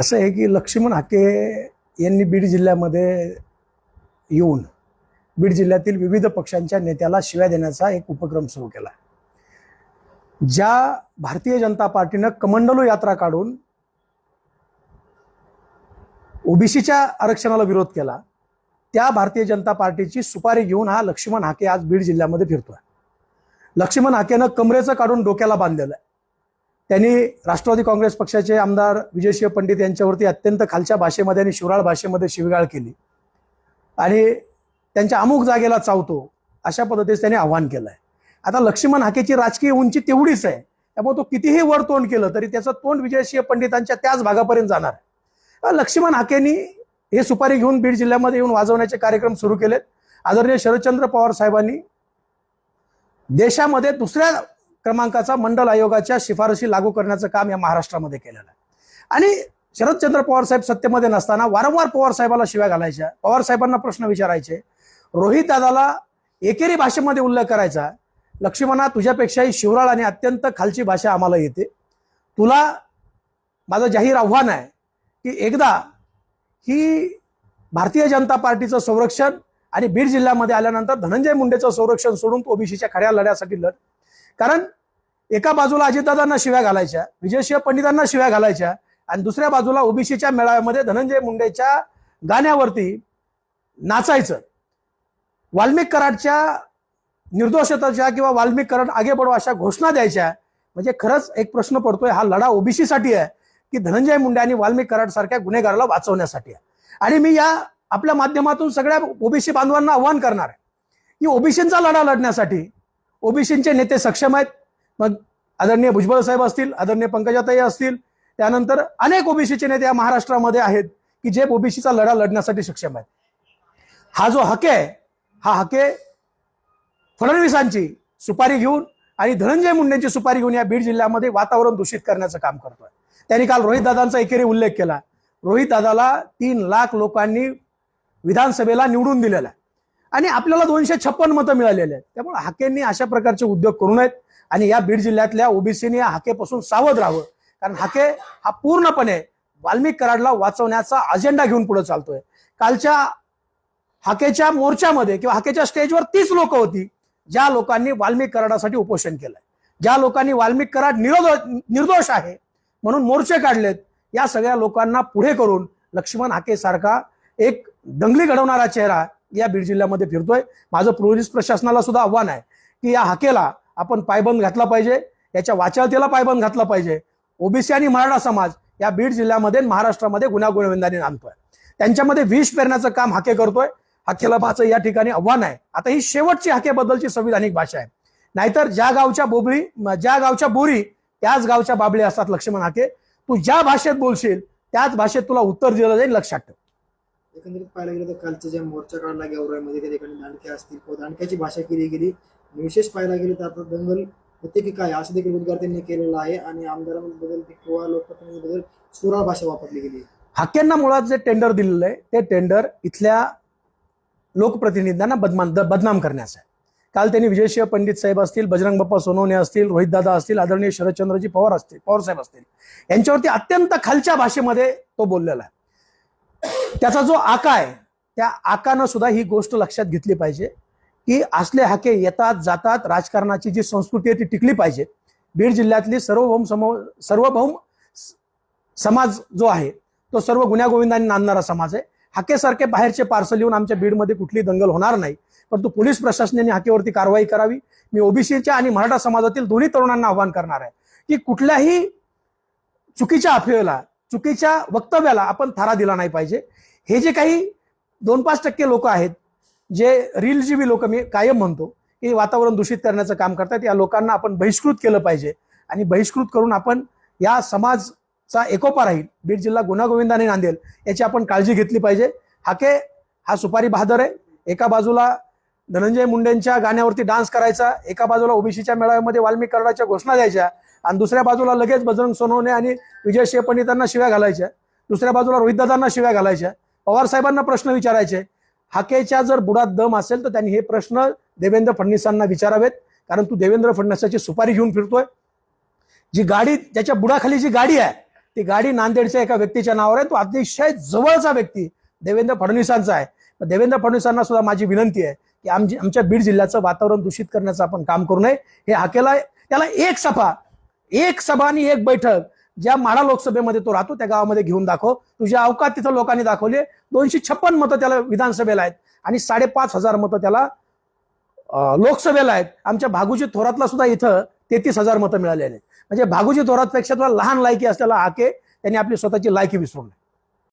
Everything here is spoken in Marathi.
असं आहे की लक्ष्मण हाके यांनी बीड जिल्ह्यामध्ये येऊन बीड जिल्ह्यातील विविध पक्षांच्या नेत्याला शिव्या देण्याचा एक उपक्रम सुरू केला. ज्या भारतीय जनता पार्टीनं कमंडलो यात्रा काढून ओबीसीच्या आरक्षणाला विरोध केला त्या भारतीय जनता पार्टीची सुपारी घेऊन हा लक्ष्मण हाके आज बीड जिल्ह्यामध्ये फिरतोय. लक्ष्मण हाकेनं कमरेचं काढून डोक्याला बांधलेलं आहे. त्यांनी राष्ट्रवादी काँग्रेस पक्षाचे आमदार विजयसिंह पंडित यांच्यावरती अत्यंत खालच्या भाषेमध्ये आणि शिवराळ भाषेमध्ये शिवगाळ केली. आणि त्यांच्या अमुक जागेला चावतो अशा पद्धतीचं त्यांनी आव्हान केलं आहे आता लक्ष्मण हाकेची राजकीय उंची तेवढीच आहे. त्यामुळे तो कितीही वर तोंड केलं तरी त्याचं तोंड विजयसिंह पंडितांच्या त्याच भागापर्यंत जाणार आहे. लक्ष्मण हाकेनी हे सुपारी घेऊन बीड जिल्ह्यामध्ये येऊन वाजवण्याचे कार्यक्रम सुरू केलेत. आदरणीय शरदचंद्र पवार साहेबांनी देशामध्ये दुसऱ्या क्रमांकाचा मंडल आयोगाच्या शिफारशी लागू करण्याचं काम या महाराष्ट्रामध्ये केलेलं आहे. आणि शरदचंद्र पवार साहेब सत्तेमध्ये नसताना वारंवार पवार साहेबाला शिव्या घालायच्या. पवार साहेबांना प्रश्न विचारायचे. रोहित दादाला एकेरी भाषेमध्ये उल्लेख करायचा. लक्ष्मणा तुझ्यापेक्षाही शिवराळ आणि अत्यंत खालची भाषा आम्हाला येते. तुला माझं जाहीर आव्हान आहे की एकदा ही भारतीय जनता पार्टीचं संरक्षण आणि बीड जिल्ह्यामध्ये आल्यानंतर धनंजय मुंडेचं संरक्षण सोडून ओबीसीच्या खऱ्या लढ्यासाठी लढ. कारण एका बाजूला अजितदादांना शिव्या घालायच्या विजयसिंह पंडितांना शिव्या घालायच्या आणि दुसऱ्या बाजूला ओबीसीच्या मेळाव्यामध्ये धनंजय मुंडेच्या गाण्यावरती नाचायचं. वाल्मिक कराडच्या निर्दोषतेच्या किंवा वाल्मिक कराड आगे बढो अशा घोषणा द्यायच्या. म्हणजे खरंच एक प्रश्न पडतोय हा लढा ओबीसीसाठी आहे की धनंजय मुंडे आणि वाल्मिक कराड सारख्या गुन्हेगाराला वाचवण्यासाठी आहे. आणि मी या आपल्या माध्यमातून सगळ्या ओबीसी बांधवांना आव्हान करणार आहे की ओबीसींचा लढा लढण्यासाठी ओबीसींचे नेते सक्षम आहेत. मग आदरणीय भुजबळ साहेब असतील आदरणीय पंकजाताई असतील त्यानंतर अनेक ओबीसीचे नेते या महाराष्ट्रामध्ये आहेत की जे ओबीसीचा लढा लढण्यासाठी सक्षम आहेत. हा जो हके आहे हा हके फडणवीसांची सुपारी घेऊन आणि धनंजय मुंडेंची सुपारी घेऊन या बीड जिल्ह्यामध्ये वातावरण दूषित करण्याचं काम करतोय. त्यांनी काल रोहित दादांचा एकेरी उल्लेख केला. रोहित दादाला तीन लाख लोकांनी विधानसभेला निवडून दिलेला आहे. आणि आपल्याला दोनशे छप्पन मतं मिळालेले आहेत. त्यामुळे हाकेंनी अशा प्रकारचे उद्योग करू नयेत. आणि या बीड जिल्ह्यातल्या ओबीसीने या हाकेपासून सावध राहावं. कारण हाके हा पूर्णपणे वाल्मिक कराडला वाचवण्याचा अजेंडा घेऊन पुढे चालतोय. कालच्या हाकेच्या मोर्चामध्ये किंवा हाकेच्या स्टेजवर तीस लोक होती ज्या लोकांनी वाल्मिक कराडासाठी उपोषण केलंय. ज्या लोकांनी वाल्मिक कराड निरोध निर्दोष आहे म्हणून मोर्चे काढलेत. या सगळ्या लोकांना पुढे करून लक्ष्मण हाके सारखा एक दंगली घडवणारा चेहरा या बीड जिल्ह्यामध्ये फिरतोय. माझं पोलीस प्रशासनाला सुद्धा आव्हान आहे की या हाकेला आपण पायबंद घातला पाहिजे. याच्या वाचाळतेला पायबंद घातला पाहिजे. ओबीसी आणि मराठा समाज या बीड जिल्ह्यामध्ये महाराष्ट्रामध्ये गुन्हा आणतोय त्यांच्यामध्ये विष पेरण्याचं काम हाके करतोय. हाकेला भाचं या ठिकाणी आव्हान आहे. आता ही शेवटची हाकेबद्दलची संविधानिक भाषा आहे. नाहीतर ज्या गावच्या बोबळी ज्या गावच्या बोरी त्याच गावच्या बाबळी असतात लक्ष्मण हाके. तू ज्या भाषेत बोलशील त्याच भाषेत तुला उत्तर दिलं जाईल लक्षात ठेव. एकंदरीत पाहायला गेलं तर कालचे जे मोर्चा काढला गेवराईमध्ये त्या ठिकाणी दांडक्या असतील किंवा दांडक्याची भाषा केली गेली. विशेष पाहायला गेली तर आता दंगल होते की काय असं देखील उद्गार त्यांनी केलेला आहे. आणि आमदारांबद्दल किंवा लोकप्रतिनिधीबद्दल सुराळ भाषा वापरली गेली. हाक्यांना मुळात जे टेंडर दिलेलं आहे ते टेंडर इथल्या लोकप्रतिनिधींना बदनाम बदनाम करण्याचं आहे. काल त्यांनी विजयसिंह पंडित साहेब असतील बजरंग बाप्पा सोनवणे असतील रोहितदादा असतील आदरणीय शरदचंद्रजी पवार असतील पवार साहेब असतील यांच्यावरती अत्यंत खालच्या भाषेमध्ये तो बोललेला आहे. त्याचा जो आका आहे त्या आकानं सुद्धा ही गोष्ट लक्षात घेतली पाहिजे की असले हाके येतात जातात राजकारणाची जी संस्कृती आहे ती टिकली पाहिजे. बीड जिल्ह्यातली सर्वभौम समो सर्वभौम समाज जो आहे तो सर्व गुन्ह्यागोविंदांनी नांदणारा समाज आहे. हाकेसारखे बाहेरचे पार्सल येऊन आमच्या बीडमध्ये कुठली दंगल होणार नाही. परंतु पोलीस प्रशासनाने हाकेवरती कारवाई करावी. मी ओबीसीच्या आणि मराठा समाजातील दोन्ही तरुणांना आवाहन करणार आहे की कुठल्याही चुकीच्या अफवेला चुकीच्या वक्तव्याला आपण थारा दिला नाही पाहिजे. हे जे काही दोन पाच टक्के लोक आहेत जे रीलजीवी लोक मी कायम म्हणतो की वातावरण दूषित करण्याचं काम करतात या लोकांना आपण बहिष्कृत केलं पाहिजे. आणि बहिष्कृत करून आपण या समाजचा एकोपा राहील बीड जिल्हा गुन्हागोविंदाने नांदेल याची आपण काळजी घेतली पाहिजे. हाके हा सुपारी बहादर आहे. एका बाजूला धनंजय मुंडेंच्या गाण्यावरती डान्स करायचा एका बाजूला ओबीसीच्या मेळाव्यामध्ये वाल्मिक कराडाच्या घोषणा द्यायच्या आणि दुसऱ्या बाजूला लगेच बजरंग सोनवणे आणि विजय शेपंडितांना शिव्या घालायच्या दुसऱ्या बाजूला रोहितदादांना शिव्या घालायच्या. पवार साहेबांना प्रश्न विचारायचे. हाकेच्या जर बुडात दम असेल तर त्यांनी हे प्रश्न देवेंद्र फडणवीसांना विचारावेत. कारण तू देवेंद्र फडणवीसाची सुपारी घेऊन फिरतोय. जी गाडी त्याच्या बुडाखाली जी गाडी आहे ती गाडी नांदेडच्या एका व्यक्तीच्या नावावर आहे. तो अतिशय जवळचा व्यक्ती देवेंद्र फडणवीसांचा आहे. देवेंद्र फडणवीसांना सुद्धा माझी विनंती आहे की आमची आमच्या बीड जिल्ह्याचं वातावरण दूषित करण्याचं आपण काम करू नये. हे हाकेला त्याला एक सभा एक सभा आणि एक बैठक ज्या माडा लोकसभेमध्ये तो राहतो त्या गावामध्ये घेऊन दाखव. तुझ्या अवकात तिथं लोकांनी दाखवले. दोनशे छप्पन मतं त्याला विधानसभेला आहेत आणि साडेपाच हजार मतं त्याला लोकसभेला आहेत. आमच्या भागूजी थोरातला सुद्धा इथं तेहतीस हजार मतं मिळालेले आहेत. म्हणजे भागूजी थोरातपेक्षा तुला लहान लायकी असलेला हाके त्यांनी आपली स्वतःची लायकी विसरून